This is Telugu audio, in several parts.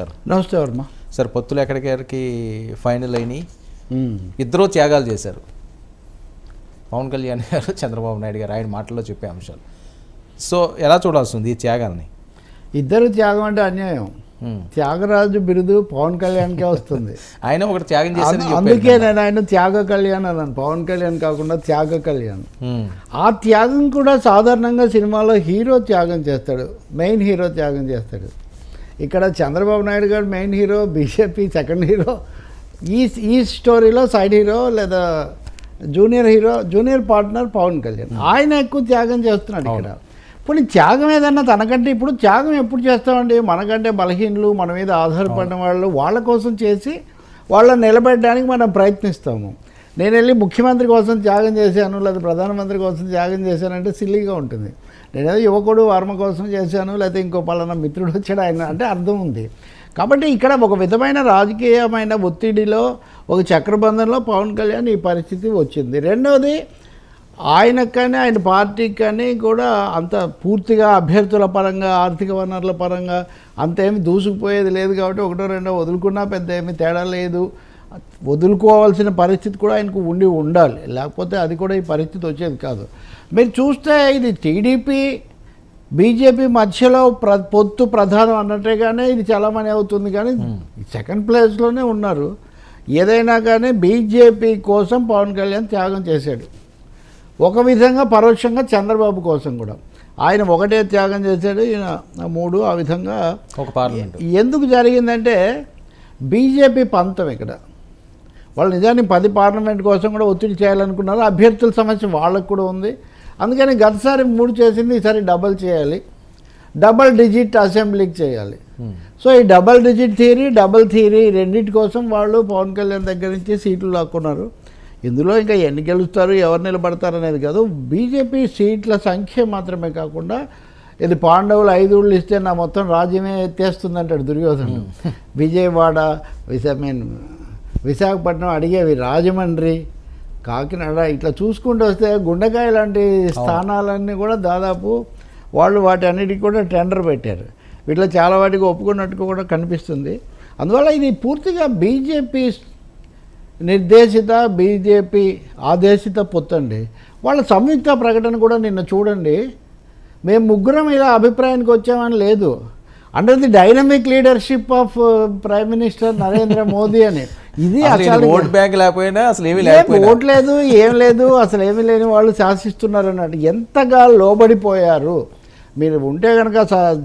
నమస్కారం. నమస్తే వర్మ. సార్ పొత్తులు ఎక్కడికెక్కడికి ఫైనల్ అయినాయి. ఇద్దరూ త్యాగాలు చేశారు. పవన్ కళ్యాణ్ గారు చంద్రబాబు నాయుడు గారు ఆయన మాటల్లో చెప్పే అంశాలు. సో ఎలా చూడాల్సి ఉంది ఈ త్యాగాల్ని? ఇద్దరు త్యాగం అంటే అన్యాయం. త్యాగరాజు బిరుదు పవన్ కళ్యాణ్కే వస్తుంది. ఆయన ఒకటి త్యాగం చేశారని అందు- అందుకే నేను ఆయన త్యాగ కళ్యాణ్ అన్నాను. పవన్ కళ్యాణ్ కాకుండా త్యాగ కళ్యాణ్. ఆ త్యాగం కూడా సాధారణంగా సినిమాలో హీరో త్యాగం చేస్తాడు. మెయిన్ హీరో త్యాగం చేస్తాడు. ఇక్కడ చంద్రబాబు నాయుడు గారు main hero BJP second hero ఈ ఈ స్టోరీలో సైడ్ హీరో లేదా junior hero junior partner Pawan Kalyan. ఆయన ఎక్కువ త్యాగం చేస్తున్నాడు ఇక్కడ. ఇప్పుడు త్యాగం ఏదన్నా తనకంటే ఇప్పుడు త్యాగం ఎప్పుడు చేస్తామండి? మనకంటే బలహీనులు మన మీద ఆధారపడిన వాళ్ళు వాళ్ళ కోసం చేసి వాళ్ళని నిలబెట్టడానికి మనం ప్రయత్నిస్తాము. నేను వెళ్ళి ముఖ్యమంత్రి కోసం త్యాగం చేశాను లేదా ప్రధానమంత్రి కోసం త్యాగం చేశానంటే సిల్లీగా ఉంటుంది. నేనేదో యువకుడు వర్మ కోసం చేశాను లేకపోతే ఇంకో పలానా మిత్రుడు వచ్చాడు ఆయన అంటే అర్థం ఉంది. కాబట్టి ఇక్కడ ఒక విధమైన రాజకీయమైన ఒత్తిడిలో ఒక చక్రబంధంలో పవన్ కళ్యాణ్ ఈ పరిస్థితి వచ్చింది. రెండవది ఆయనకు కానీ ఆయన పార్టీకి కానీ కూడా అంత పూర్తిగా అభ్యర్థుల పరంగా ఆర్థిక వనరుల పరంగా అంతేమి దూసుకుపోయేది లేదు కాబట్టి ఒకటో రెండో వదులుకున్నా పెద్ద ఏమి తేడా లేదు. వదులుకోవాల్సిన పరిస్థితి కూడా ఆయనకు ఉండి ఉండాలి. లేకపోతే అది కూడా ఈ పరిస్థితి వచ్చేది కాదు. మీరు చూస్తే ఇది టీడీపీ బీజేపీ మధ్యలో ప్ర పొత్తు ప్రధానం అన్నట్టుగానే ఇది చలామణి అవుతుంది. కానీ సెకండ్ ప్లేస్లోనే ఉన్నారు. ఏదైనా కానీ బీజేపీ కోసం పవన్ కళ్యాణ్ త్యాగం చేశాడు. ఒక విధంగా పరోక్షంగా చంద్రబాబు కోసం కూడా. ఆయన ఒకటే త్యాగం చేశాడు ఈయన మూడు ఆ విధంగా ఒక పార్లమెంట్. ఎందుకు జరిగిందంటే బీజేపీ పంతం ఇక్కడ. వాళ్ళు నిజానికి పది పార్లమెంట్ కోసం కూడా ఒత్తిడి చేయాలనుకున్నారు. అభ్యర్థుల సమస్య వాళ్ళకు కూడా ఉంది. అందుకని గతసారి మూడు చేసింది ఈసారి డబల్ చేయాలి. డబల్ డిజిట్ అసెంబ్లీకి చేయాలి. సో ఈ double digit theory double theory రెండింటి కోసం వాళ్ళు పవన్ కళ్యాణ్ దగ్గర నుంచి సీట్లు లాక్కున్నారు. ఇందులో ఇంకా ఎన్ని గెలుస్తారు ఎవరు నిలబడతారు అనేది కాదు. బీజేపీ సీట్ల సంఖ్య మాత్రమే కాకుండా ఇది పాండవులు ఐదు ఊళ్ళు ఇస్తే నా మొత్తం రాజ్యమే ఎత్తేస్తుందంటాడు దుర్యోధనుడు. విజయవాడ విశా మీన్ విశాఖపట్నం అడిగేవి రాజమండ్రి కాకినాడ ఇట్లా చూసుకుంటూ వస్తే గుండెకాయ లాంటి స్థానాలన్నీ కూడా దాదాపు వాళ్ళు వాటి అన్నిటికీ కూడా టెండర్ పెట్టారు. వీటిలో చాలా వాటికి ఒప్పుకున్నట్టు కూడా కనిపిస్తుంది. అందువల్ల ఇది పూర్తిగా బీజేపీ నిర్దేశిత బీజేపీ ఆదేశిత పొత్తండి. వాళ్ళ సంయుక్త ప్రకటన కూడా నిన్న చూడండి. మేము ముగ్గురం ఇలా అభిప్రాయానికి వచ్చామని లేదు. Under the dynamic leadership of prime minister Narendra Modi అని. ఇది అసలు ఓట్ బ్యాంక్ లేకపోయినా అసలు ఏమీ లేకపోయినా. ఓట్ లేదు ఏం లేదు అసలు ఏమీ లేని వాళ్ళు శాసిస్తున్నారు అన్నట్టు ఎంతగా లోబడిపోయారు. మీరు ఉంటే కనుక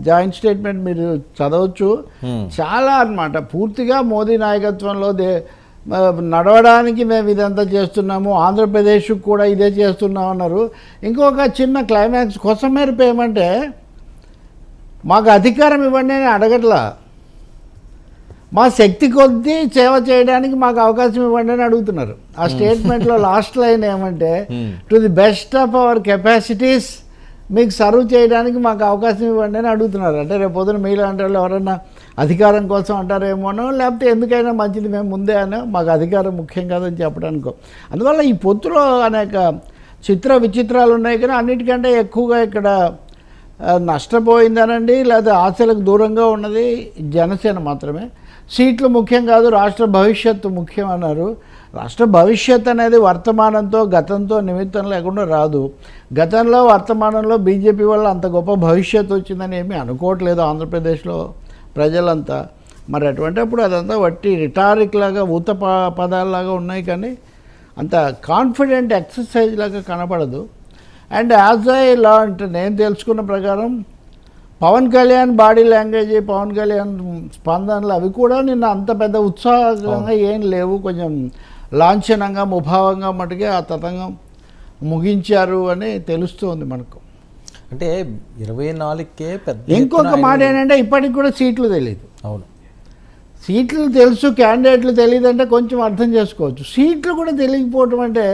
జాయింట్ స్టేట్మెంట్ మీరు చదవచ్చు. చాలా అన్నమాట. పూర్తిగా మోదీ నాయకత్వంలో దే నడవడానికి మేము ఇదంతా చేస్తున్నాము. ఆంధ్రప్రదేశ్ కూడా ఇదే చేస్తున్నాం అన్నారు. ఇంకొక చిన్న క్లైమాక్స్ కొసమేరపు ఏమంటే మాకు అధికారం ఇవ్వండి అని అడగట్లా. మా శక్తి కొద్దీ సేవ చేయడానికి మాకు అవకాశం ఇవ్వండి అని అడుగుతున్నారు. ఆ స్టేట్మెంట్లో లాస్ట్ లైన్ ఏమంటే Hmm. To the best of our capacities మీకు సర్వ్ చేయడానికి మాకు అవకాశం ఇవ్వండి అని అడుగుతున్నారు. అంటే రేపు పొద్దున మీలాంటి వాళ్ళు ఎవరన్నా అధికారం కోసం అంటారేమోనో లేకపోతే ఎందుకైనా మంచిది మేము ముందే అనో మాకు అధికారం ముఖ్యం కాదని చెప్పడానికో. అందువల్ల ఈ పొత్తులో అనేక చిత్ర విచిత్రాలు ఉన్నాయి కానీ అన్నిటికంటే ఎక్కువగా ఇక్కడ నష్టపోయిందనండి లేదా ఆశలకు దూరంగా ఉన్నది జనసేన మాత్రమే. సీట్లు ముఖ్యం కాదు రాష్ట్ర భవిష్యత్తు ముఖ్యం అన్నారు. రాష్ట్ర భవిష్యత్ అనేది వర్తమానంతో గతంతో నిమిత్తం లేకుండా రాదు. గతంలో వర్తమానంలో బీజేపీ వల్ల అంత గొప్ప భవిష్యత్తు వచ్చిందని ఏమీ అనుకోవట్లేదు ఆంధ్రప్రదేశ్లో ప్రజలంతా. మరి అటువంటిప్పుడు అదంతా వట్టి రిటారిక్ లాగా ఊత ప- ఉన్నాయి కానీ అంత కాన్ఫిడెంట్ ఎక్సర్సైజ్ లాగా కనపడదు. అండ్ యాజ్ ఐ లాంటి నేను తెలుసుకున్న ప్రకారం పవన్ కళ్యాణ్ బాడీ లాంగ్వేజ్ పవన్ కళ్యాణ్ స్పందనలు అవి కూడా నిన్న అంత పెద్ద ఉత్సాహంగా ఏం లేవు. కొంచెం లాంఛనంగా ముభావంగా మటుకే ఆ తతంగం ముగించారు అని తెలుస్తుంది మనకు. అంటే ఇరవై నాలుగుకే పెద్ద ఇంకొక మాట ఏంటంటే ఇప్పటికి కూడా సీట్లు తెలియదు అవును. సీట్లు తెలుసు క్యాండిడేట్లు తెలియదు అంటే కొంచెం అర్థం చేసుకోవచ్చు. సీట్లు కూడా తెలియకపోవటం అంటే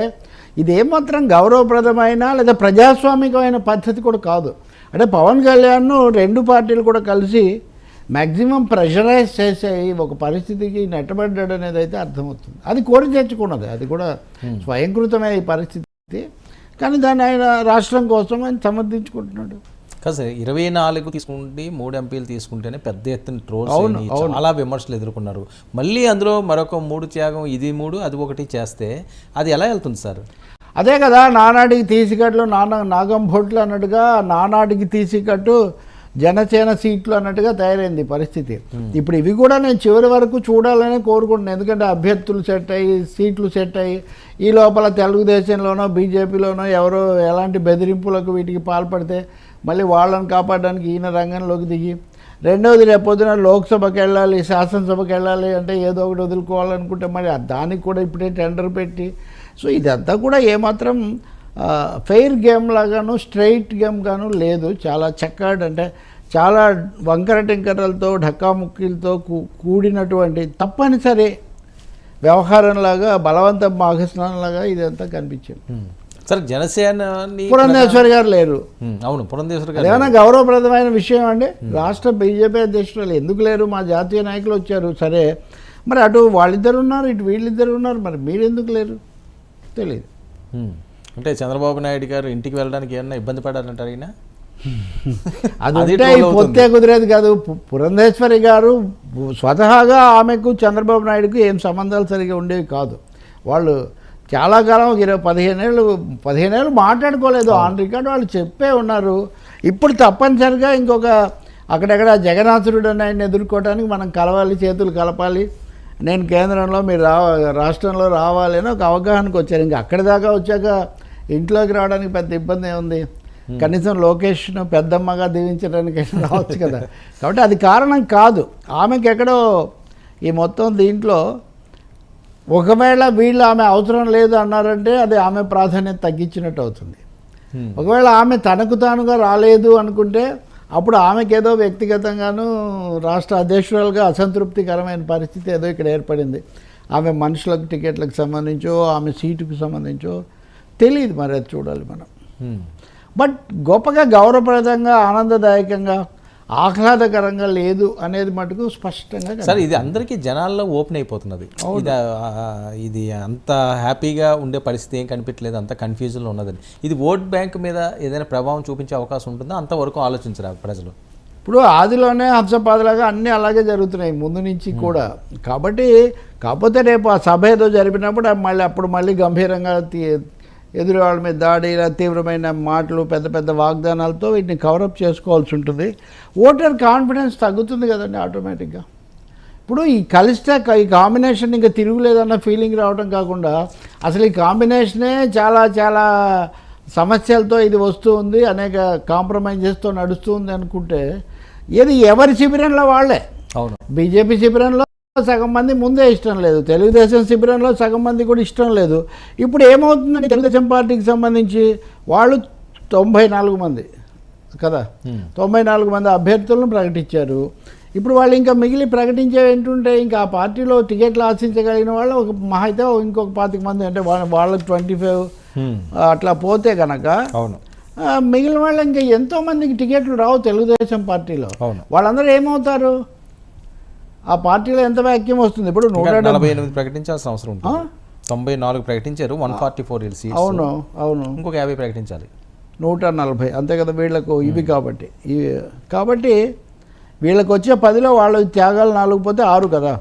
ఇది ఏమాత్రం గౌరవప్రదమైన లేదా ప్రజాస్వామికమైన పద్ధతి కూడా కాదు. అంటే పవన్ కళ్యాణ్ను రెండు పార్టీలు కూడా కలిసి మ్యాక్సిమం ప్రెషరైజ్ చేసేయి ఒక పరిస్థితికి నెట్టబడ్డాడు అనేది అయితే అర్థమవుతుంది. అది కోరి తెచ్చుకున్నది. అది కూడా స్వయంకృతమైన ఈ పరిస్థితి. కానీ దాన్ని ఆయన రాష్ట్రం కోసం ఆయన సమర్థించుకుంటున్నాడు. కాదు సార్ ఇరవై నాలుగు తీసుకుంటే మూడు ఎంపీలు తీసుకుంటేనే పెద్ద ఎత్తున ట్రోల్స్ అయినాయి. చాలా విమర్శలు ఎదుర్కొన్నారు. మళ్ళీ అందులో మరొక మూడు త్యాగం ఇది మూడు అది ఒకటి చేస్తే అది ఎలా వెళ్తుంది సార్? అదే కదా నానాటికి తీసికట్లు నాన్న నాగం భోట్లు అన్నట్టుగా నానాటికి తీసికట్టు జనసేన సీట్లు అన్నట్టుగా తయారైంది పరిస్థితి. ఇప్పుడు ఇవి కూడా నేను చివరి వరకు చూడాలని కోరుకుంటున్నాను. ఎందుకంటే అభ్యర్థులు సెట్ అయ్యి సీట్లు సెట్ అయ్యి ఈ లోపల తెలుగుదేశంలోనో బీజేపీలోనో ఎవరో ఎలాంటి బెదిరింపులకు వీటికి పాల్పడితే మళ్ళీ వాళ్ళని కాపాడడానికి ఈయన రంగంలోకి దిగి రెండవది రేపొద్దున లోక్సభకి వెళ్ళాలి శాసనసభకి వెళ్ళాలి అంటే ఏదో ఒకటి వదులుకోవాలనుకుంటే మరి దానికి కూడా ఇప్పుడే టెండర్ పెట్టి సో ఇదంతా కూడా ఏమాత్రం ఫెయిర్ గేమ్ లాగాను స్ట్రైట్ గేమ్ గాను లేదు. చాలా చక్కటి అంటే చాలా వంకర టింకరలతో ఢక్కాముక్కీలతో కూడినటువంటి తప్పనిసరి వ్యవహారంలాగా బలవంత మాఘస్నానంలాగా ఇదంతా కనిపించింది. సార్ జనసేనని పురంధేశ్వరి గారు లేరు. అవును పురంధేశ్వర్ గారు అదేమన్నా గౌరవప్రదమైన విషయం అండి? రాష్ట్ర బీజేపీ అధ్యక్షులు ఎందుకు లేరు? మా జాతీయ నాయకులు వచ్చారు. సరే. మరి అటు వాళ్ళిద్దరు ఉన్నారు ఇటు వీళ్ళిద్దరు ఉన్నారు. మరి మీరు ఎందుకు లేరు? తెలియదు. అంటే చంద్రబాబు నాయుడు గారు ఇంటికి వెళ్ళడానికి ఏమన్నా ఇబ్బంది పడారంటారు ఈయన? అది పొత్తే కుదిరేది కాదు. పురంధేశ్వరి గారు స్వతహాగా ఆమెకు చంద్రబాబు నాయుడుకు ఏం సంబంధాలు సరిగా ఉండేవి కాదు. వాళ్ళు చాలా కాలం ఒక ఇరవై పదిహేనేళ్ళు పదిహేనేళ్ళు మాట్లాడుకోలేదు. ఆన్ రికార్డ్ వాళ్ళు చెప్పే ఉన్నారు. ఇప్పుడు తప్పనిసరిగా ఇంకొక అక్కడెక్కడ జగన్నాథుడు అని ఆయన ఎదుర్కోవడానికి మనం కలవాలి చేతులు కలపాలి. నేను కేంద్రంలో మీరు రా రాష్ట్రంలో రావాలి అని ఒక అవగాహనకు వచ్చారు. ఇంకా అక్కడి దాకా వచ్చాక ఇంట్లోకి రావడానికి పెద్ద ఇబ్బంది ఏముంది? కనీసం లోకేష్ను పెద్దమ్మగా దీవించడానికి రావచ్చు కదా. కాబట్టి అది కారణం కాదు. ఆమెకి ఎక్కడో ఈ మొత్తం దీంట్లో ఒకవేళ వీళ్ళు ఆమె అవసరం లేదు అన్నారంటే అది ఆమె ప్రాధాన్యత తగ్గించినట్టు అవుతుంది. ఒకవేళ ఆమె తనకు తానుగా రాలేదు అనుకుంటే అప్పుడు ఆమెకి ఏదో వ్యక్తిగతంగాను రాష్ట్ర అధ్యక్షురాలుగా అసంతృప్తికరమైన పరిస్థితి ఏదో ఇక్కడ ఏర్పడింది ఆమె మనుషులకు టికెట్లకు సంబంధించో ఆమె సీటుకు సంబంధించో తెలియదు మరి అది చూడాలి మనం. బట్ గొప్పగా గౌరవప్రదంగా ఆనందదాయకంగా ఆహ్లాదకరంగా లేదు అనేది మటుకు స్పష్టంగా సార్ ఇది అందరికీ జనాల్లో ఓపెన్ అయిపోతున్నది. ఇది ఇది అంత హ్యాపీగా ఉండే పరిస్థితి ఏం కనిపించలేదు అంత కన్ఫ్యూజన్లో ఉన్నదని. ఇది ఓట్ బ్యాంక్ మీద ఏదైనా ప్రభావం చూపించే అవకాశం ఉంటుందో? అంతవరకు ఆలోచించరా ప్రజలు? ఇప్పుడు ఆదిలోనే హంసపాదలాగా అన్నీ అలాగే జరుగుతున్నాయి ముందు నుంచి కూడా. కాబట్టి కాకపోతే రేపు ఆ సభ ఏదో జరిపినప్పుడు మళ్ళీ అప్పుడు మళ్ళీ గంభీరంగా ఎదురు వాళ్ళ మీద దాడి ఇలా తీవ్రమైన మాటలు పెద్ద పెద్ద వాగ్దానాలతో వీటిని కవరప్ చేసుకోవాల్సి ఉంటుంది. ఓటర్ కాన్ఫిడెన్స్ తగ్గుతుంది కదండి ఆటోమేటిక్గా ఇప్పుడు ఈ కలిస్తే ఈ కాంబినేషన్ ఇంకా తిరుగులేదన్న ఫీలింగ్ రావడం కాకుండా అసలు ఈ కాంబినేషనే చాలా చాలా సమస్యలతో ఇది వస్తూ ఉంది అనేక కాంప్రమైజెస్తో నడుస్తూ ఉంది అనుకుంటే ఇది ఎవరి శిబిరంలో వాళ్ళే? అవును. బీజేపీ శిబిరంలో సగం మంది ముందే ఇష్టం లేదు. తెలుగుదేశం శిబిరంలో సగం మంది కూడా ఇష్టం లేదు. ఇప్పుడు ఏమవుతుందంటే తెలుగుదేశం పార్టీకి సంబంధించి వాళ్ళు తొంభై నాలుగు మంది కదా. తొంభై నాలుగు మంది అభ్యర్థులను ప్రకటించారు. ఇప్పుడు వాళ్ళు ఇంకా మిగిలి ప్రకటించే ఏంటుంటే ఇంకా ఆ పార్టీలో టికెట్లు ఆశించగలిగిన వాళ్ళు ఒక మహా అయితే ఇంకొక పాతిక మంది అంటే వాళ్ళ వాళ్ళకి ట్వంటీ ఫైవ్. అట్లా పోతే కనుక అవును. మిగిలిన వాళ్ళు ఇంకా ఎంతో మందికి టికెట్లు రావు తెలుగుదేశం పార్టీలో. వాళ్ళందరూ ఏమవుతారు? ఆ పార్టీలో ఎంత వాక్యం వస్తుంది? ఇప్పుడు నూట నలభై ఎనిమిది ప్రకటించాల్సిన అవసరం ఉంటుంది. తొంభై నాలుగు ప్రకటించారు వన్ ఫార్టీ ఫోర్ సీట్స్ అవును అవును. ఇంకొక యాభై ప్రకటించాలి. నూట నలభై. అంతే కదా వీళ్ళకు ఇవి కాబట్టి. ఇవి కాబట్టి వీళ్ళకి వచ్చే పదిలో వాళ్ళ త్యాగాలు నాలుగు పోతే ఆరు కదా.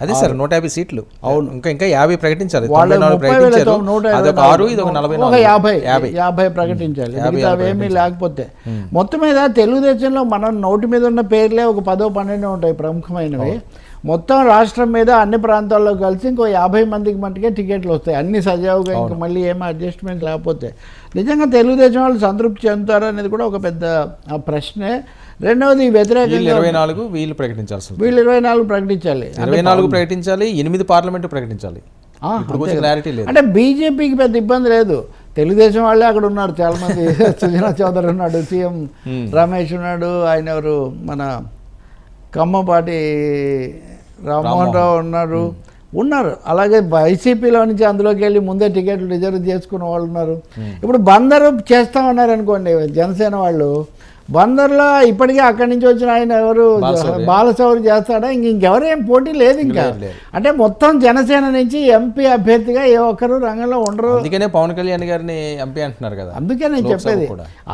అదే సార్ నూట యాభై సీట్లు. అవును. ఇంకా ఇంకా యాభై ప్రకటించాలి. ప్రకటించారు. అదొక ఆరు ఇది ఒక నలభై యాభై యాభై. యాభై ప్రకటించాలి. ఏమీ లేకపోతే. మొత్తం మీద తెలుగుదేశంలో మనం నోటి మీద ఉన్న పేర్లే ఒక పదో పన్నెండు ఉంటాయి ప్రముఖమైనవి. మొత్తం రాష్ట్రం మీద అన్ని ప్రాంతాల్లో కలిసి ఇంకో యాభై మందికి మట్టుకే టికెట్లు వస్తాయి. అన్ని సజావుగా ఇంకా మళ్ళీ ఏమీ అడ్జస్ట్మెంట్ లేకపోతే. నిజంగా తెలుగుదేశం వాళ్ళు సంతృప్తి చెందుతారు అనేది కూడా ఒక పెద్ద ప్రశ్నే. రెండవది వీళ్ళు వ్యతిరేకంగా ఇరవై నాలుగు వీళ్ళు ప్రకటించాల్సి వీళ్ళు ఇరవై నాలుగు ప్రకటించాలి. ఇరవై నాలుగు ప్రకటించాలి ఎనిమిది పార్లమెంట్ ప్రకటించాలి. ఇప్పుడు క్లారిటీ లేదు. అంటే బీజేపీకి పెద్ద ఇబ్బంది లేదు. తెలుగుదేశం వాళ్ళే అక్కడ ఉన్నారు. చాలా మంది సుజనా చౌదరి ఉన్నాడు సీఎం. రమేష్ ఉన్నాడు ఆయన ఎవరు? మన కమ్మపాటి రామ్మోహన్ రావు ఉన్నారు. ఉన్నారు. అలాగే వైసీపీలో నుంచి అందులోకి వెళ్ళి ముందే టికెట్లు రిజర్వ్ చేసుకున్న వాళ్ళు ఉన్నారు. ఇప్పుడు బందరు చేస్తామన్నారు అనుకోండి జనసేన వాళ్ళు. బందర్లో ఇప్పటికే అక్కడి నుంచి వచ్చిన ఆయన ఎవరు బాలశౌరి. చేస్తాడా ఇంక ఇంకెవరేం పోటీ లేదు ఇంకా. అంటే మొత్తం జనసేన నుంచి ఎంపీ అభ్యర్థిగా ఏ ఒక్కరు రంగంలో ఉండరు అందుకనే పవన్ కళ్యాణ్ గారిని ఎంపీ అంటున్నారు కదా అందుకే నేను చెప్పేది.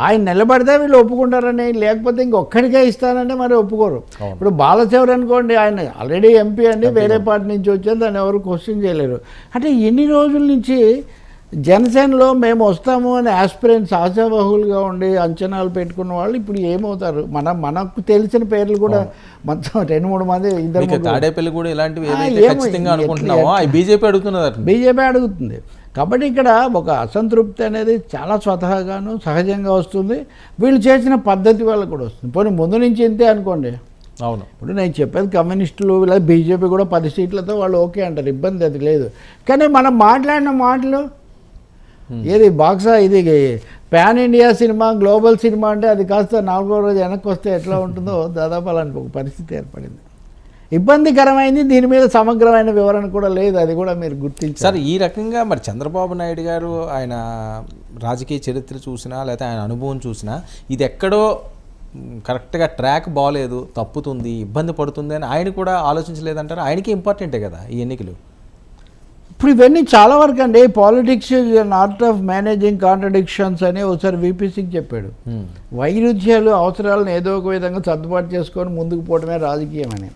ఆయన నిలబడితే వీళ్ళు ఒప్పుకుంటారని లేకపోతే ఇంకొక్కడికే ఇస్తానంటే మరి ఒప్పుకోరు. ఇప్పుడు బాలశౌరి అనుకోండి ఆయన ఆల్రెడీ ఎంపీ అండి వేరే పార్టీ నుంచి వచ్చారు దాన్ని ఎవరు క్వశ్చన్ చేయలేరు అంటే ఎన్ని రోజుల నుంచి జనసేనలో మేము వస్తాము అని ఆస్పిరెంట్స్ ఆశాబహులుగా ఉండి అంచనాలు పెట్టుకున్న వాళ్ళు ఇప్పుడు ఏమవుతారు? మన మనకు తెలిసిన పేర్లు కూడా మొత్తం రెండు మూడు మంది ఇద్దరు తాడేపల్లి కూడా ఇలాంటివి బీజేపీ అడుగుతున్నది బీజేపీ అడుగుతుంది. కాబట్టి ఇక్కడ ఒక అసంతృప్తి అనేది చాలా స్వతహాగాను సహజంగా వస్తుంది. వీళ్ళు చేసిన పద్ధతి వల్ల కూడా వస్తుంది. పోనీ ముందు నుంచి ఇంతే అనుకోండి. అవును. ఇప్పుడు నేను చెప్పేది కమ్యూనిస్టులు ఇలా బీజేపీ కూడా పది సీట్లతో వాళ్ళు ఓకే అంటారు. ఇబ్బంది అది లేదు. కానీ మనం మాట్లాడిన మాటలు ఏది బాక్సా ఇది pan India cinema global cinema అంటే అది కాస్త నాలుగో రోజు వెనక్కి వస్తే ఎట్లా ఉంటుందో దాదాపు అలాంటి ఒక పరిస్థితి ఏర్పడింది. ఇబ్బందికరమైంది దీని మీద సమగ్రమైన వివరణ కూడా లేదు అది కూడా మీరు గుర్తించారు సార్ ఈ రకంగా మరి చంద్రబాబు నాయుడు గారు ఆయన రాజకీయ చరిత్ర చూసినా లేకపోతే ఆయన అనుభవం చూసినా ఇది ఎక్కడో కరెక్ట్గా ట్రాక్ బాగలేదు తప్పుతుంది ఇబ్బంది పడుతుంది అని ఆయన కూడా ఆలోచించలేదంటారు? ఆయనకి ఇంపార్టెంటే కదా ఈ ఎన్నికలు? ఇప్పుడు ఇవన్నీ చాలా వరకు అండి. Politics art of managing contradictions అని ఒకసారి VP సింగ్ చెప్పాడు. మ్, వైరుధ్యాలు అవసరాలను ఏదో ఒక విధంగా సర్దుబాటు చేసుకొని ముందుకు పోవడమే రాజకీయం అని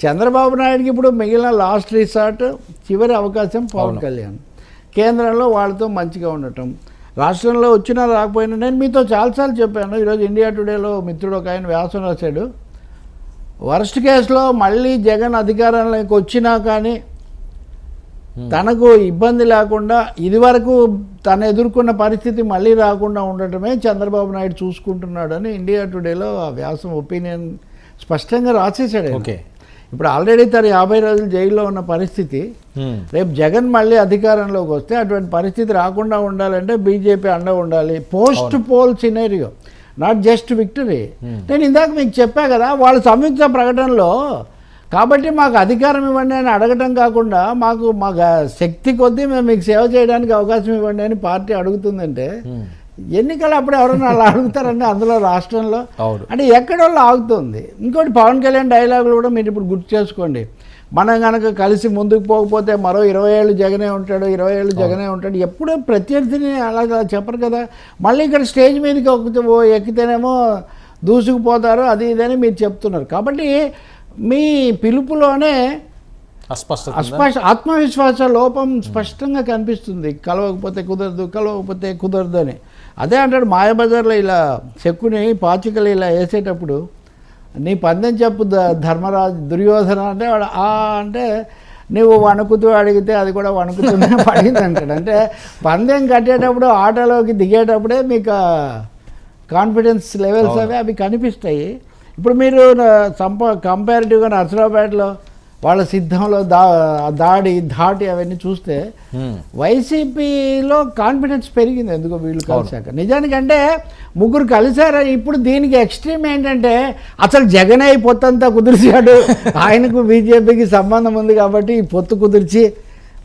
చంద్రబాబు నాయుడుకి ఇప్పుడు మిగిలిన లాస్ట్ రిసార్ట్ చివరి అవకాశం పవన్. కళ్యాణ్. కేంద్రంలో వాళ్ళతో మంచిగా ఉండటం. రాష్ట్రంలో వచ్చినా రాకపోయినా నేను మీతో చాలాసార్లు చెప్పాను. ఈరోజు ఇండియా టుడేలో మిత్రుడు ఒక ఆయన వ్యాసం రాశాడు. వరస్ట్ కేసులో మళ్ళీ జగన్ అధికారంలోకి వచ్చినా కానీ Hmm. తనకు ఇబ్బంది లేకుండా ఇదివరకు తను ఎదుర్కొన్న పరిస్థితి మళ్ళీ రాకుండా ఉండటమే చంద్రబాబు నాయుడు చూసుకుంటున్నాడని ఇండియా టుడేలో ఆ వ్యాసం ఒపీనియన్ స్పష్టంగా రాసేసాడు. ఓకే. ఇప్పుడు ఆల్రెడీ తను యాభై రోజులు జైల్లో ఉన్న పరిస్థితి మ్, రేపు జగన్ మళ్ళీ అధికారంలోకి వస్తే అటువంటి పరిస్థితి రాకుండా ఉండాలంటే బీజేపీ అండ ఉండాలి. Post poll scenario not just victory Hmm. నేను ఇందాక మీకు చెప్పా కదా వాళ్ళ సంయుక్త ప్రకటనలో కాబట్టి మాకు అధికారం ఇవ్వండి అని అడగటం కాకుండా మాకు మాకు శక్తి కొద్దీ మేము మీకు సేవ చేయడానికి అవకాశం ఇవ్వండి అని పార్టీ అడుగుతుందంటే మ్, ఎన్నికలు అప్పుడు ఎవరైనా అలా అడుగుతారండి అందులో రాష్ట్రంలో. అంటే ఎక్కడో ఆగుతుంది. ఇంకోటి పవన్ కళ్యాణ్ డైలాగులు కూడా మీరు ఇప్పుడు గుర్తు చేసుకోండి. మనం కనుక కలిసి ముందుకు పోకపోతే మరో ఇరవై ఏళ్ళు జగనే ఉంటాడు ఇరవై ఏళ్ళు జగనే ఉంటాడు. ఎప్పుడూ ప్రత్యర్థిని అలాగా చెప్పరు కదా. మళ్ళీ ఇక్కడ స్టేజ్ మీదకి ఎక్కితేనేమో దూసుకుపోతారు అది ఇదని మీరు చెప్తున్నారు. కాబట్టి మీ పిలుపులోనే? అస్పష్ట ఆత్మవిశ్వాస లోపం స్పష్టంగా కనిపిస్తుంది. కలవకపోతే కుదరదు కలవకపోతే కుదరదు అని. అదే అంటాడు మాయాబజార్లో ఇలా చెక్కుని పాచికలు ఇలా వేసేటప్పుడు నీ పందెం చెప్పు ధర్మరాజు దుర్యోధన అంటే వాడు ఆ అంటే నువ్వు వణుకుతూ అడిగితే అది కూడా వణుకుతూనే పడింది అంటాడు. అంటే పందెం కట్టేటప్పుడు ఆటలోకి దిగేటప్పుడే మీకు కాన్ఫిడెన్స్ లెవెల్స్ అవి అవి కనిపిస్తాయి. ఇప్పుడు మీరు సంప కంపారిటివ్గా నర్సరావుపేటలో వాళ్ళ సిద్ధంలో దా దాడి ధాటి అవన్నీ చూస్తే వైసీపీలో కాన్ఫిడెన్స్ పెరిగింది ఎందుకో వీళ్ళు కలిసాక నిజానికంటే ముగ్గురు కలిశారు ఇప్పుడు దీనికి ఎక్స్ట్రీమ్ ఏంటంటే అసలు జగనే పొత్తంతా కుదిర్చాడు. ఆయనకు బీజేపీకి సంబంధం ఉంది కాబట్టి ఈ పొత్తు కుదిర్చి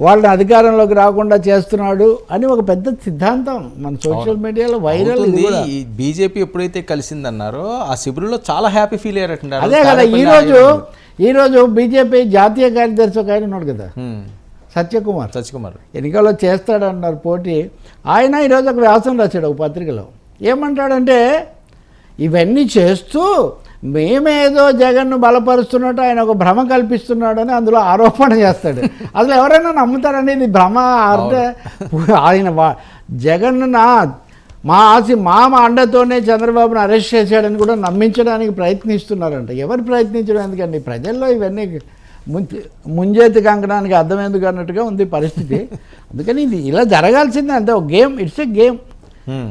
వాళ్ళని అధికారంలోకి రాకుండా చేస్తున్నాడు అని ఒక పెద్ద సిద్ధాంతం మన సోషల్ మీడియాలో వైరల్ బీజేపీ ఎప్పుడైతే కలిసిందన్నారో ఆ శిబిరంలో చాలా హ్యాపీ ఫీల్ అయ్యారట అదే కదా ఈరోజు ఈరోజు బీజేపీ జాతీయ కార్యదర్శి ఒక ఆయన ఉన్నాడు కదా. సత్యకుమార్. సత్యకుమార్. ఎన్నికల్లో చేస్తాడన్నారు పోటీ. ఆయన ఈరోజు ఒక వ్యాసం రాశాడు ఒక పత్రికలో. ఏమంటాడంటే ఇవన్నీ చేస్తూ మేమేదో జగన్ను బలపరుస్తున్నట్టు ఆయన ఒక భ్రమ కల్పిస్తున్నాడని అందులో ఆరోపణ చేస్తాడు. అసలు ఎవరైనా నమ్ముతారండి? ఇది భ్రమ అంటే ఆయన వా- జగన్ నా మా ఆశ మా మా అండతోనే చంద్రబాబును అరెస్ట్ చేశాడని కూడా నమ్మించడానికి ప్రయత్నిస్తున్నారంట. ఎవరు ప్రయత్నించడం ఎందుకండి? ప్రజల్లో ఇవన్నీ ముంజేతి కంకణానికి అర్థం ఎందుకు అన్నట్టుగా ఉంది పరిస్థితి. అందుకని ఇది ఇలా జరగాల్సిందే అంతే. ఒక గేమ్ ఇట్స్ ఎ గేమ్.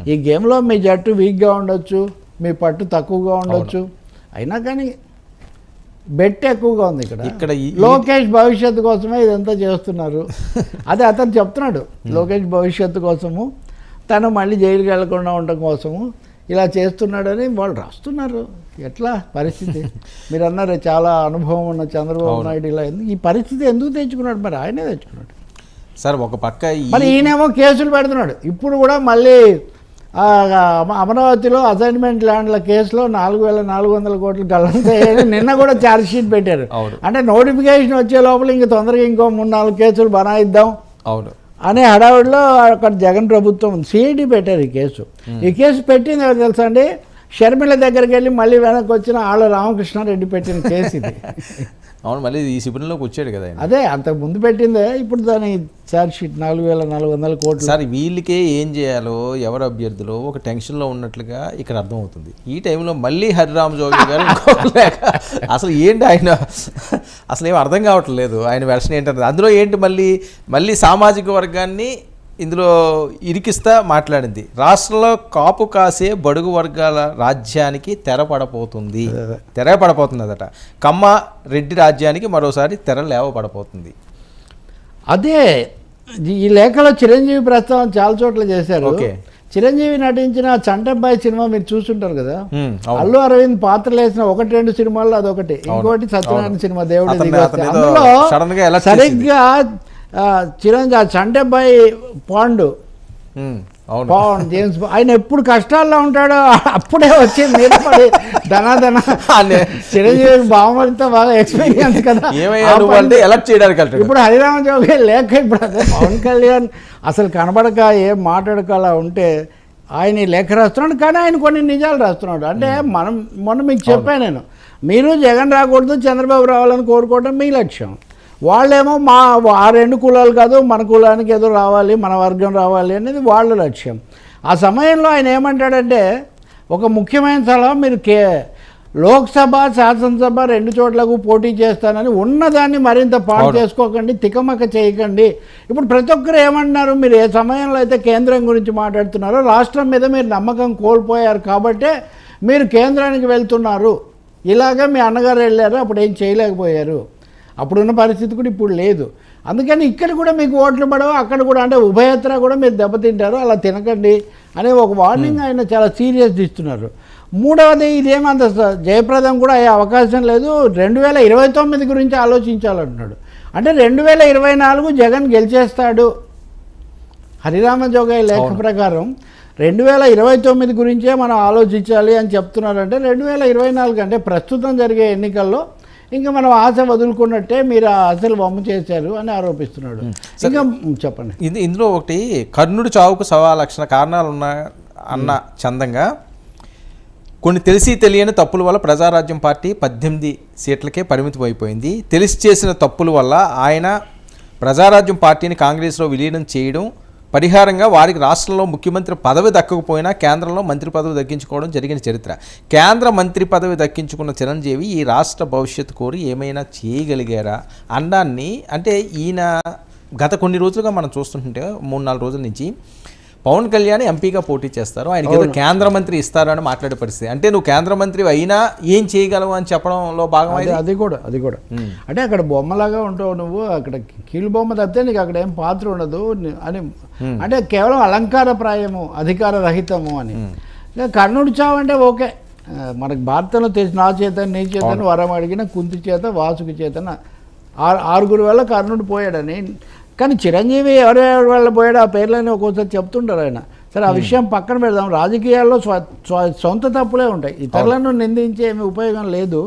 ఈ గేమ్లో మీ జట్టు వీక్గా ఉండొచ్చు మీ పట్టు తక్కువగా ఉండొచ్చు. అయినా కానీ బెట్ ఎక్కువగా ఉంది ఇక్కడ. ఇక్కడ లోకేష్ భవిష్యత్తు కోసమే ఇదంతా చేస్తున్నారు. అదే అతను చెప్తున్నాడు లోకేష్ భవిష్యత్తు కోసము తను మళ్ళీ జైలుకి వెళ్ళకుండా ఉండడం కోసము ఇలా చేస్తున్నాడని వాళ్ళు రాస్తున్నారు. ఎట్లా పరిస్థితి? మీరు అన్నారు చాలా అనుభవం ఉన్న చంద్రబాబు. నాయుడు ఇలా ఎందుకు- ఈ పరిస్థితి ఎందుకు తెచ్చుకున్నాడు? మరి ఆయనే తెచ్చుకున్నాడు. సార్ ఒక పక్క మరి ఈయనేమో కేసులు పెడుతున్నాడు. ఇప్పుడు కూడా మళ్ళీ అమరావతిలో అసైన్మెంట్ ల్యాండ్ల కేసులో నాలుగు వేల నాలుగు వందల కోట్లు గల్లంతయ్యాయని నిన్న కూడా ఛార్జ్ షీట్ పెట్టారు. అంటే నోటిఫికేషన్ వచ్చే లోపల ఇంక తొందరగా ఇంకో మూడు నాలుగు కేసులు బనాయిద్దాం అవును. అనే హడావిడిలో అక్కడ జగన్ ప్రభుత్వం సిఐడి పెట్టారు ఈ కేసు. ఈ కేసు పెట్టింది ఎవరు తెలుసా అండి? షర్మిల దగ్గరికి వెళ్ళి మళ్ళీ వెనక్కి వచ్చిన ఆళ్ళ రామకృష్ణారెడ్డి పెట్టిన కేసు ఇది. అవును మళ్ళీ ఈ శిబిరంలోకి వచ్చాడు కదా ఆయన. అదే అంతకు ముందు పెట్టిందే ఇప్పుడు దాని ఛార్జ్ షీట్ నాలుగు వేల నాలుగు వందల కోట్లు. సార్ వీళ్ళకే ఏం చేయాలో ఎవరు అభ్యర్థులు ఒక టెన్షన్లో ఉన్నట్లుగా ఇక్కడ అర్థమవుతుంది. ఈ టైంలో మళ్ళీ హరిరామ్ జోగి గారు అసలు ఏంటి ఆయన? అసలు ఏం అర్థం కావట్లేదు. ఆయన వెర్షన్ ఏంటంటే అందులో ఏంటి మళ్ళీ మళ్ళీ సామాజిక వర్గాన్ని ఇందులో ఇరికిస్తా మాట్లాడింది. రాష్ట్రంలో కాపు కాసే బడుగు వర్గాల రాజ్యానికి తెర పడపోతుంది. తెర పడపోతున్నదట. కమ్మ రెడ్డి రాజ్యానికి మరోసారి తెర లేవ పడపోతుంది అదే ఈ లేఖలో చిరంజీవి ప్రస్తావన చాలా చోట్ల చేశారు. ఓకే. చిరంజీవి నటించిన చంటబ్బాయి సినిమా మీరు చూసుంటారు కదా. అల్లు అరవింద్ పాత్రలు వేసిన ఒకటి రెండు సినిమాల్లో అదొకటి. ఇంకోటి సత్యనారాయణ సినిమా దేవుడి అందులో సరిగ్గా చిరంజీవి ఆ చంటబ్బాయి పాండు. పవన్ జేమ్స్. ఆయన ఎప్పుడు కష్టాల్లో ఉంటాడో అప్పుడే వచ్చి మీద పడి ధనాధన. చిరంజీవి బావమరితో బాగా ఎక్స్పీరియన్స్ కదా. ఎలక్ట్ చేయడానికి ఇప్పుడు హరిరామ జోగి లేక ఇప్పుడు అదే పవన్ కళ్యాణ్ అసలు కనబడక ఏం మాట్లాడక అలా ఉంటే ఆయన లేఖ రాస్తున్నాడు కానీ ఆయన కొన్ని నిజాలు రాస్తున్నాడు. అంటే మనం మొన్న మీకు చెప్పాను నేను. మీరు జగన్ రాకూడదు చంద్రబాబు రావాలని కోరుకోవడం మీ లక్ష్యం. వాళ్ళేమో మా ఆ రెండు కులాలు కాదు మన కులానికి ఏదో రావాలి మన వర్గం రావాలి అనేది వాళ్ళ లక్ష్యం. ఆ సమయంలో ఆయన ఏమంటాడంటే ఒక ముఖ్యమైన సలహా మీరు కే లోక్సభ శాసనసభ రెండు చోట్లకు పోటీ చేస్తానని ఉన్నదాన్ని మరింత పాడు. చేసుకోకండి తికమక చేయకండి. ఇప్పుడు ప్రతి ఒక్కరు ఏమంటున్నారు మీరు ఏ సమయంలో అయితే కేంద్రం గురించి మాట్లాడుతున్నారో రాష్ట్రం మీద మీరు నమ్మకం కోల్పోయారు కాబట్టే మీరు కేంద్రానికి వెళ్తున్నారు. ఇలాగే మీ అన్నగారు వెళ్ళారు అప్పుడు ఏం చేయలేకపోయారు. అప్పుడున్న పరిస్థితి కూడా ఇప్పుడు లేదు. అందుకని ఇక్కడ కూడా మీకు ఓట్లు పడవు అక్కడ కూడా అంటే ఉభయత్ర కూడా మీరు దెబ్బతింటారు అలా తినకండి అనే ఒక వార్నింగ్ ఆయన చాలా సీరియస్ ఇస్తున్నారు. మూడవది ఇదేమంత జయప్రదం కూడా అయ్యే అవకాశం లేదు. రెండు వేల ఇరవై తొమ్మిది గురించి ఆలోచించాలంటున్నాడు. అంటే రెండు వేల ఇరవై నాలుగు జగన్ గెలిచేస్తాడు. హరిరామ జోగయ్య లేఖ ప్రకారం రెండు వేల ఇరవై తొమ్మిది గురించే మనం ఆలోచించాలి అని చెప్తున్నారంటే రెండు వేల ఇరవై నాలుగు అంటే ప్రస్తుతం జరిగే ఎన్నికల్లో ఇంకా మనం ఆశ వదులుకున్నట్టే మీరు ఆశలు వమ్ము చేశారు అని ఆరోపిస్తున్నాడు. ఇంకా చెప్పండి. ఇది ఇందులో ఒకటి కర్ణుడి చావుకు సవా లక్షణ కారణాలు ఉన్న అన్న చందంగా కొన్ని తెలిసి తెలియని తప్పుల వల్ల ప్రజారాజ్యం పార్టీ పద్దెనిమిది సీట్లకే పరిమితం అయిపోయింది. తెలిసి చేసిన తప్పుల వల్ల ఆయన ప్రజారాజ్యం పార్టీని కాంగ్రెస్లో విలీనం చేయడం పరిహారంగా వారికి రాష్ట్రంలో ముఖ్యమంత్రి పదవి దక్కకపోయినా కేంద్రంలో మంత్రి పదవి దక్కించుకోవడం జరిగిన చరిత్ర. కేంద్ర మంత్రి పదవి దక్కించుకున్న చిరంజీవి ఈ రాష్ట్ర భవిష్యత్తు కోరి ఏమైనా చేయగలిగారా? అన్నాన్ని అంటే ఈయన గత కొన్ని రోజులుగా మనం చూస్తుంటే మూడు నాలుగు రోజుల నుంచి పవన్ కళ్యాణ్ ఎంపీగా పోటీ చేస్తారు. ఆయనకి ఏదో కేంద్ర మంత్రి ఇస్తారు అని మాట్లాడే పరిస్థితి. అంటే నువ్వు కేంద్ర మంత్రి అయినా ఏం చేయగలవు అని చెప్పడంలో భాగం అది అది కూడా అది కూడా. అంటే అక్కడ బొమ్మలాగా ఉంటావు నువ్వు అక్కడ కీలు బొమ్మ తప్పితే నీకు అక్కడ ఏం పాత్ర ఉండదు అని అంటే కేవలం అలంకార ప్రాయము అధికార రహితము అని కర్ణుడి చావు అంటే ఓకే. మనకు భారతంలో తెలిసి నా చేత నీ చేతను వరం అడిగిన కుంతి చేత వాసుకి చేతన. ఆరు ఆరుగురు వల్ల కర్ణుడు పోయాడని కానీ చిరంజీవి ఎవరెవరి వల్ల పోయాడు ఆ పేర్లని ఒక్కోసారి చెప్తుంటారు ఆయన. సరే ఆ విషయం పక్కన పెడదాం. రాజకీయాల్లో సొంత తప్పులే ఉంటాయి. ఇతరులను నిందించే ఏమి ఉపయోగం లేదు.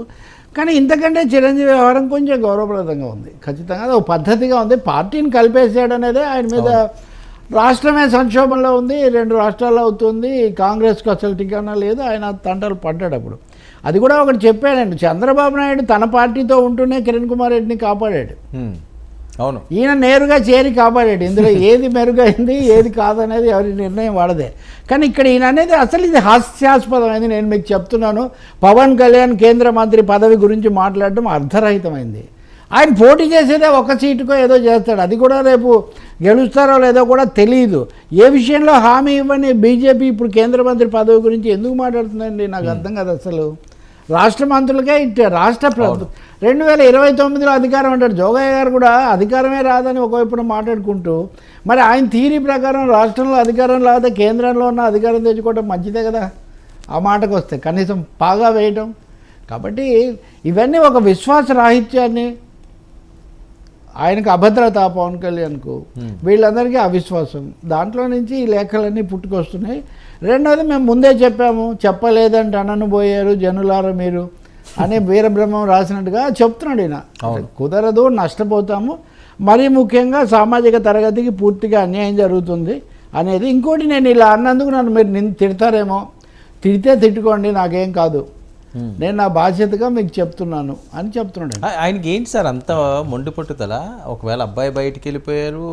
కానీ ఇంతకంటే చిరంజీవి వ్యవహారం కొంచెం గౌరవప్రదంగా ఉంది. ఖచ్చితంగా అది ఒక పద్ధతిగా ఉంది. పార్టీని కలిపేసాడు అనేది ఆయన మీద రాష్ట్రమే సంక్షోభంలో ఉంది. రెండు రాష్ట్రాల్లో అవుతుంది. కాంగ్రెస్కి అసలు టికానా లేదు. ఆయన తంటలు పడ్డాడు అప్పుడు. అది కూడా ఒకటి చెప్పాడండి. చంద్రబాబు నాయుడు తన పార్టీతో ఉంటూనే కిరణ్ కుమార్ రెడ్డిని కాపాడాడు. హ్మ్. అవును. ఈయన నేరుగా చేరి కాపాడాడు ఇందులో ఏది మెరుగైంది ఏది కాదనేది ఎవరి నిర్ణయం వాడదే. కానీ ఇక్కడ ఈయన అనేది అసలు ఇది హాస్యాస్పదమైంది. నేను మీకు చెప్తున్నాను పవన్ కళ్యాణ్ కేంద్ర మంత్రి పదవి గురించి మాట్లాడడం అర్ధరహితమైంది. ఆయన పోటీ చేసేదే ఒక సీటుకో ఏదో చేస్తాడు. అది కూడా రేపు గెలుస్తారో లేదో కూడా తెలియదు ఏ విషయంలో హామీ ఇవ్వని బీజేపీ ఇప్పుడు కేంద్ర మంత్రి పదవి గురించి ఎందుకు మాట్లాడుతుందండి? నాకు అర్థం కాదు అసలు. రాష్ట్ర మంత్రులకే ఇట్టే రాష్ట్ర ప్రభుత్వం రెండు వేల ఇరవై తొమ్మిదిలో అధికారం అంటాడు. జోగయ్య గారు కూడా అధికారమే రాదని ఒకవైపున మాట్లాడుకుంటూ మరి ఆయన థీరీ ప్రకారం రాష్ట్రంలో అధికారం లేకపోతే కేంద్రంలో ఉన్న అధికారం తెచ్చుకోవడం మంచిదే కదా? ఆ మాటకు వస్తే కనీసం పాగా వేయటం. కాబట్టి ఇవన్నీ ఒక విశ్వాస రాహిత్యాన్ని ఆయనకు అభద్రత పవన్ కళ్యాణ్కు Hmm. వీళ్ళందరికీ అవిశ్వాసం దాంట్లో నుంచి ఈ లేఖలన్నీ పుట్టుకొస్తున్నాయి రెండోది మేము ముందే చెప్పాము చెప్పలేదంటే అనను పోయారు జనులారా మీరు అని వీరబ్రహ్మం రాసినట్టుగా చెప్తున్నాడు ఈయన. కుదరదు నష్టపోతాము మరీ ముఖ్యంగా సామాజిక తరగతికి పూర్తిగా అన్యాయం జరుగుతుంది అనేది ఇంకోటి నేను ఇలా అన్నందుకు నన్ను మీరు నిన్ను తిడతారేమో తిడితే తిట్టుకోండి నాకేం కాదు. నేను నా బాధ్యతగా మీకు చెప్తున్నాను అని చెప్తున్నాడు ఆయనకి ఏంటి సార్ అంత మొండి పట్టుదల? ఒకవేళ అబ్బాయి బయటికి వెళ్ళిపోయారు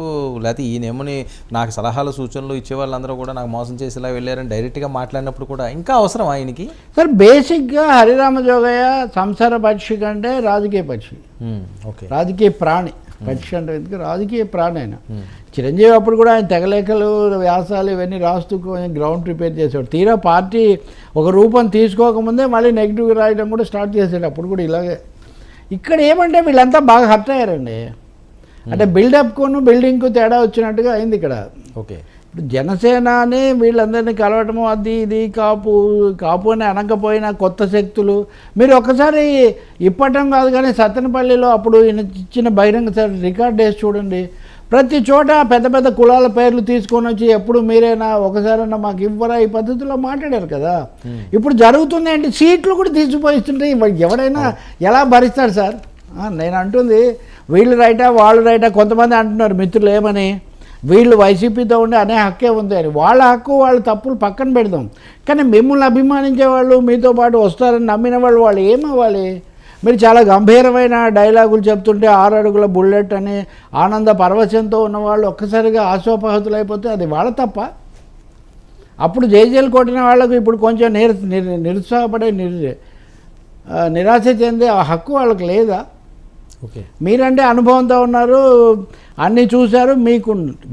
లేకపోతే ఈయనేమోని నాకు సలహాలు సూచనలు ఇచ్చే వాళ్ళందరూ కూడా నాకు మోసం చేసేలా వెళ్ళారని డైరెక్ట్గా మాట్లాడినప్పుడు కూడా ఇంకా అవసరం ఆయనకి? సార్ బేసిక్గా హరిరామ జోగయ్య సంసార పక్షి కంటే రాజకీయ పక్షి. ఓకే రాజకీయ ప్రాణి. పక్షి అంటే ఎందుకు? రాజకీయ ప్రాణి ఆయన చిరంజీవి అప్పుడు కూడా ఆయన తెగలేఖలు వ్యాసాలు ఇవన్నీ రాస్తూ కొంచెం గ్రౌండ్ ప్రిపేర్ చేసేవాడు. తీరా పార్టీ ఒక రూపం తీసుకోకముందే మళ్ళీ నెగిటివ్ రాయడం కూడా స్టార్ట్ చేసాడు అప్పుడు కూడా ఇలాగే. ఇక్కడ ఏమంటే వీళ్ళంతా బాగా హర్ట్ అయ్యారండి. అంటే బిల్డప్కును బిల్డింగ్కు తేడా వచ్చినట్టుగా అయింది ఇక్కడ. ఓకే. ఇప్పుడు జనసేనని వీళ్ళందరినీ కలవటము అది ఇది కాపు కాపు అని అనకపోయినా కొత్త శక్తులు. మీరు ఒక్కసారి ఇప్పటం కాదు కానీ సత్తెనపల్లిలో అప్పుడు ఈయన ఇచ్చిన బహిరంగ సభ రికార్డ్ వేసి చూడండి. ప్రతి చోట పెద్ద పెద్ద కులాల పేర్లు తీసుకొని వచ్చి ఎప్పుడు మీరైనా ఒకసారైనా మాకు ఇవ్వరా ఈ పద్ధతిలో మాట్లాడారు కదా. ఇప్పుడు జరుగుతుంది ఏంటి సీట్లు కూడా తీసిపోయిస్తుంటే ఇవ- ఎవడైనా ఎలా భరిస్తాడు సార్? నేను అంటుంది వీళ్ళు రైటా వాళ్ళు రైటా కొంతమంది అంటున్నారు మిత్రులు ఏమని? వీళ్ళు వైసీపీతో ఉండి అనే హక్కే ఉంది అని. వాళ్ళ హక్కు వాళ్ళ తప్పులు పక్కన పెడదాం. కానీ మిమ్మల్ని అభిమానించే వాళ్ళు మీతో పాటు వస్తారని నమ్మిన వాళ్ళు వాళ్ళు ఏమవ్వాలి? మీరు చాలా గంభీరమైన డైలాగులు చెప్తుంటే ఆరు అడుగుల బుల్లెట్ అని ఆనంద పరవశంతో ఉన్నవాళ్ళు ఒక్కసారిగా ఆశోపహతులైపోతే అది వాళ్ళ తప్ప? అప్పుడు జైజేలు కొట్టిన వాళ్ళకు ఇప్పుడు కొంచెం నిర్ నిర్- నిరుత్సాహపడే నిర్ నిరాశ చెందే ఆ హక్కు వాళ్ళకి లేదా? మీరంటే అనుభవంతో ఉన్నారు అన్నీ చూశారు మీకు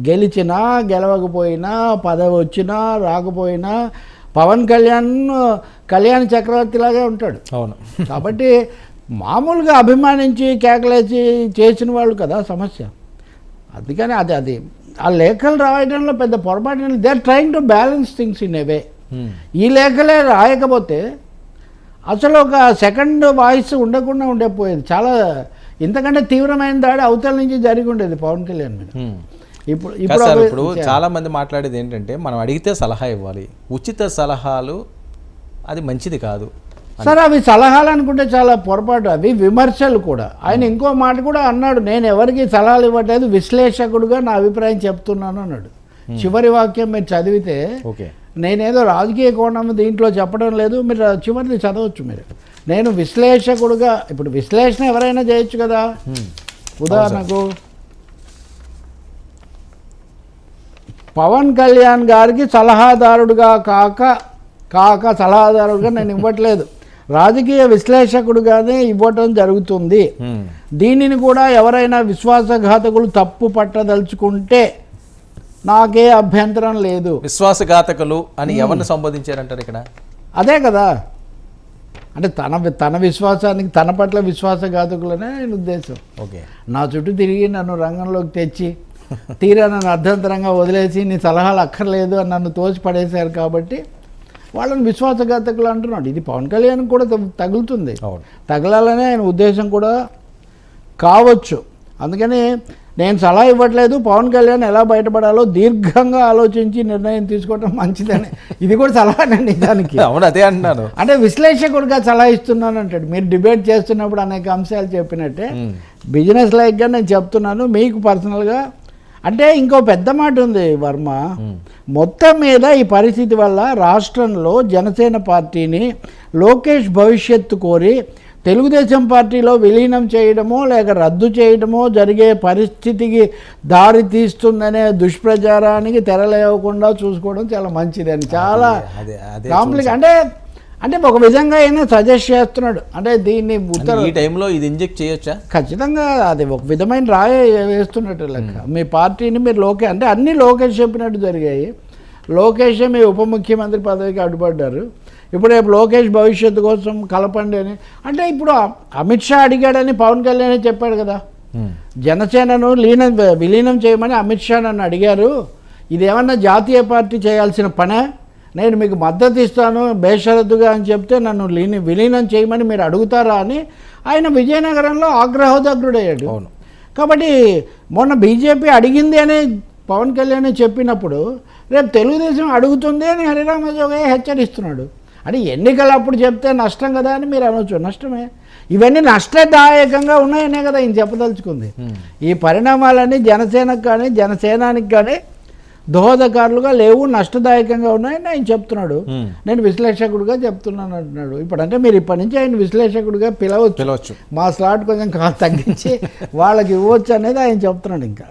గెలిచినా గెలవకపోయినా పదవి వచ్చినా రాకపోయినా పవన్ కళ్యాణ్ కళ్యాణ్ చక్రవర్తిలాగే ఉంటాడు. అవును. కాబట్టి మామూలుగా అభిమానించి కేకలేసి చేసిన వాళ్ళు కదా సమస్య. అందుకని అది అది. ఆ లేఖలు రాయడంలో పెద్ద పొరపాటు they are trying to balance things in a way ఈ లేఖలే రాయకపోతే అసలు ఒక సెకండ్ వాయిస్ ఉండకుండా ఉండకపోయేది చాలా ఇంతకంటే తీవ్రమైన దాడి అవతల నుంచి జరిగి ఉండేది పవన్ కళ్యాణ్ మీద. ఇప్పుడు ఇప్పుడు ఇప్పుడు చాలా మంది మాట్లాడేది ఏంటంటే మనం అడిగితే సలహా ఇవ్వాలి. ఉచిత సలహాలు అది మంచిది కాదు సరే అవి సలహాలు అనుకుంటే చాలా పొరపాటు. అవి విమర్శలు కూడా. ఆయన ఇంకో మాట కూడా అన్నాడు నేను ఎవరికి సలహాలు ఇవ్వట్లేదు విశ్లేషకుడుగా నా అభిప్రాయం చెప్తున్నాను అన్నాడు. చివరి వాక్యం మీరు చదివితే ఓకే. నేనేదో రాజకీయ కోణం దీంట్లో చెప్పడం లేదు మీరు చివరిది చదవచ్చు మీరు. నేను విశ్లేషకుడుగా ఇప్పుడు విశ్లేషణ ఎవరైనా చేయొచ్చు కదా? ఉదాహరణకు పవన్ కళ్యాణ్ గారికి సలహాదారుడుగా కాక కాక సలహాదారుడుగా నేను ఇవ్వట్లేదు. రాజకీయ విశ్లేషకుడుగానే ఇవ్వటం జరుగుతుంది. దీనిని కూడా ఎవరైనా విశ్వాసఘాతకులు తప్పు పట్టదలుచుకుంటే నాకే అభ్యంతరం లేదు. విశ్వాసఘాతకులు అని ఎవరిని సంబోధించారంటారు ఇక్కడ? అదే కదా. అంటే తన తన విశ్వాసానికి తన పట్ల విశ్వాసఘాతకులనే ఆయన ఉద్దేశం. ఓకే. నా చుట్టూ తిరిగి నన్ను రంగంలోకి తెచ్చి తీరా నన్ను అర్ధంతరంగా వదిలేసి నీ సలహాలు అక్కర్లేదు అని నన్ను తోచి పడేశారు కాబట్టి వాళ్ళని విశ్వాసఘాతకులు అంటున్నాడు. ఇది పవన్ కళ్యాణ్ కూడా తగు- తగులుతుంది. తగలాలనే ఆయన ఉద్దేశం కూడా కావచ్చు. అందుకని నేను సలహా ఇవ్వట్లేదు. పవన్ కళ్యాణ్ ఎలా బయటపడాలో దీర్ఘంగా ఆలోచించి నిర్ణయం తీసుకోవడం మంచిదని. ఇది కూడా సలహానండి దానికి అవును అదే అంటున్నాను అంటే విశ్లేషకుడిగా సలహా ఇస్తున్నాను అంటాడు. మీరు డిబేట్ చేస్తున్నప్పుడు అనేక అంశాలు చెప్పినట్టే. బిజినెస్ లైక్గా నేను చెప్తున్నాను. మీకు పర్సనల్గా అంటే ఇంకో పెద్ద మాట ఉంది వర్మ. మొత్తం మీద ఈ పరిస్థితి వల్ల రాష్ట్రంలో జనసేన పార్టీని లోకేష్ భవిష్యత్తు కోరి తెలుగుదేశం పార్టీలో విలీనం చేయడమో లేక రద్దు చేయడమో జరిగే పరిస్థితికి దారి తీస్తుందనే దుష్ప్రచారానికి తెరలేవకుండా చూసుకోవడం చాలా మంచిదని చాలా కాంప్లిక్ అంటే అంటే ఒక విధంగా అయినా సజెస్ట్ చేస్తున్నాడు. అంటే దీన్ని ఉత్తర ఈ టైంలో ఇది ఇంజెక్ట్ చేయొచ్చా? ఖచ్చితంగా అది ఒక విధమైన రాయ వేస్తున్నట్టు లెక్క. మీ పార్టీని మీరు లోకే అంటే అన్ని లోకేష్ చెప్పినట్టు జరిగాయి. లోకేష్ మీ ఉప ముఖ్యమంత్రి పదవికి అడ్డుపడ్డారు. ఇప్పుడు రేపు లోకేష్ భవిష్యత్తు కోసం కలపండి అని. అంటే ఇప్పుడు అమిత్ షా అడిగాడని పవన్ కళ్యాణ్ చెప్పాడు కదా. జనసేనను లీనం విలీనం చేయమని అమిత్ షా నన్ను అడిగారు. ఇదేమన్నా జాతీయ పార్టీ చేయాల్సిన పనే? నేను మీకు మద్దతు ఇస్తాను బేషరతుగా అని చెప్తే నన్ను లీని విలీనం చేయమని మీరు అడుగుతారా అని ఆయన విజయనగరంలో ఆగ్రహోదగ్రుడయ్యాడు. అవును. కాబట్టి మొన్న బీజేపీ అడిగింది అని పవన్ కళ్యాణ్ చెప్పినప్పుడు రేపు తెలుగుదేశం అడుగుతుంది అని హరిరామ జోగయ్య హెచ్చరిస్తున్నాడు. అంటే ఎన్నికలు అప్పుడు చెప్తే నష్టం కదా అని మీరు అనొచ్చు. నష్టమే. ఇవన్నీ నష్టదాయకంగా ఉన్నాయనే కదా ఈయన చెప్పదలుచుకుంది. ఈ పరిణామాలన్నీ జనసేనకు కానీ జనసేనానికి కానీ దోహదకారులుగా లేవు నష్టదాయకంగా ఉన్నాయని ఆయన చెప్తున్నాడు. నేను విశ్లేషకుడిగా చెప్తున్నాను అంటున్నాడు. ఇప్పుడు అంటే మీరు ఇప్పటి నుంచి ఆయన విశ్లేషకుడిగా పిలవచ్చు. పిలవచ్చు. మా స్లాట్ కొంచెం తగ్గించి వాళ్ళకి ఇవ్వచ్చు అనేది ఆయన చెప్తున్నాడు ఇంకా.